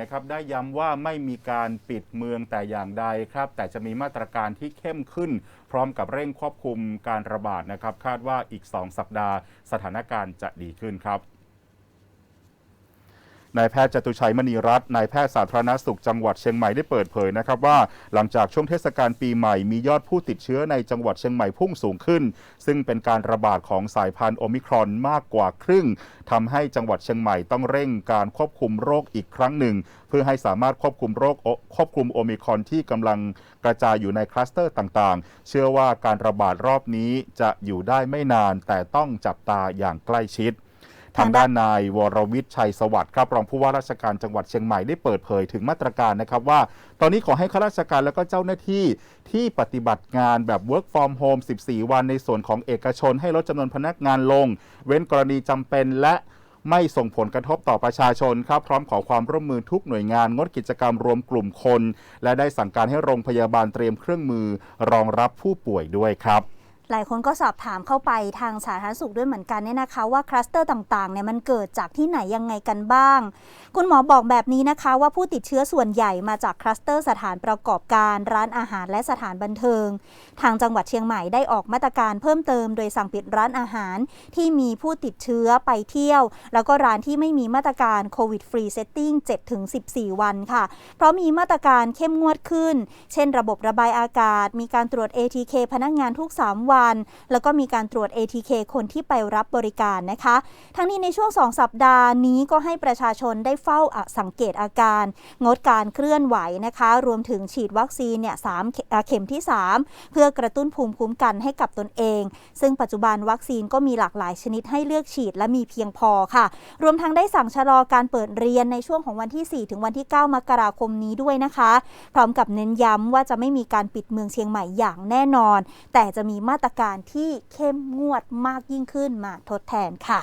นะครับได้ย้ำว่าไม่มีการปิดเมืองแต่อย่างใดครับ แต่จะมีมาตรการที่เข้มขึ้น พร้อมกับเร่งควบคุมการระบาดนะครับ คาดว่าอีก 2 สัปดาห์สถานการณ์จะดีขึ้นครับ นายแพทย์จตุชัยมณีรัตน์นายแพทย์สาธารณสุขจังหวัดเชียงใหม่ได้เปิดเผยนะครับว่า หลังจากช่วงเทศกาลปีใหม่มียอดผู้ติดเชื้อในจังหวัดเชียงใหม่พุ่งสูงขึ้น ซึ่งเป็นการระบาดของสายพันธุ์โอมิครอนมากกว่าครึ่งทำให้จังหวัดเชียงใหม่ต้องเร่งการควบคุมโรคอีกครั้งหนึ่ง เพื่อให้สามารถควบคุมโรคควบคุมโอมิครอนที่กำลังกระจายอยู่ในคลัสเตอร์ต่างๆ เชื่อว่าการระบาดรอบนี้จะอยู่ได้ไม่นานแต่ต้องจับตาอย่างใกล้ชิด ทางด้านนายวรวิทย์ชัยสวัสดิ์ครับรองผู้ว่าราชการจังหวัดเชียงใหม่ได้เปิดเผยถึงมาตรการนะครับว่า ตอนนี้ขอให้ข้าราชการและก็เจ้าหน้าที่ที่ปฏิบัติงานแบบ work from home 14 วันในส่วนของเอกชน ให้ลดจำนวนพนักงานลง เว้นกรณีจำเป็นและไม่ส่งผลกระทบต่อประชาชนครับ พร้อมขอความร่วมมือทุกหน่วยงาน งดกิจกรรมรวมกลุ่มคน และได้สั่งการให้โรงพยาบาลเตรียมเครื่องมือ รองรับผู้ป่วยด้วยครับ หลายคนก็สอบถามเข้าไปทางสาธารณสุขด้วยเหมือนกันเนี่ยนะคะ ว่าคลัสเตอร์ต่างๆเนี่ยมันเกิดจากที่ไหนยังไงกันบ้าง คุณหมอบอกแบบนี้นะคะ ว่าผู้ติดเชื้อส่วนใหญ่มาจากคลัสเตอร์สถานประกอบการร้านอาหารและสถานบันเทิง ทางจังหวัดเชียงใหม่ได้ออกมาตรการเพิ่มเติม โดยสั่งปิดร้านอาหารที่มีผู้ติดเชื้อไปเที่ยว แล้วก็ร้านที่ไม่มีมาตรการโควิดฟรีเซตติ้ง7-14 วันค่ะ เพราะมีมาตรการเข้มงวดขึ้น เช่น ระบบระบายอากาศ มีการตรวจ ATK พนักงานทุก 3 วันแล้วก็มีการตรวจ ATK คนที่ไปรับบริการนะคะ ทั้งนี้ในช่วง 2 สัปดาห์นี้ก็ให้ประชาชนได้เฝ้าสังเกตอาการ งดการเคลื่อนไหวนะคะ รวมถึงฉีดวัคซีนเนี่ยสามเข็มที่ 3 เพื่อกระตุ้นภูมิคุ้มกันให้กับตนเอง ซึ่งปัจจุบันวัคซีนก็มีหลากหลายชนิดให้เลือกฉีดและมีเพียงพอค่ะ รวมทั้งได้สั่งชะลอการเปิดเรียนในช่วงของวันที่ 4 ถึงวันที่ 9 มกราคมนี้ด้วยนะคะ พร้อมกับเน้นย้ำว่าจะไม่มีการปิดเมืองเชียงใหม่อย่างแน่นอน แต่จะมีมาตตรการที่เข้มงวดมากยิ่งขึ้นมาทดแทนค่ะ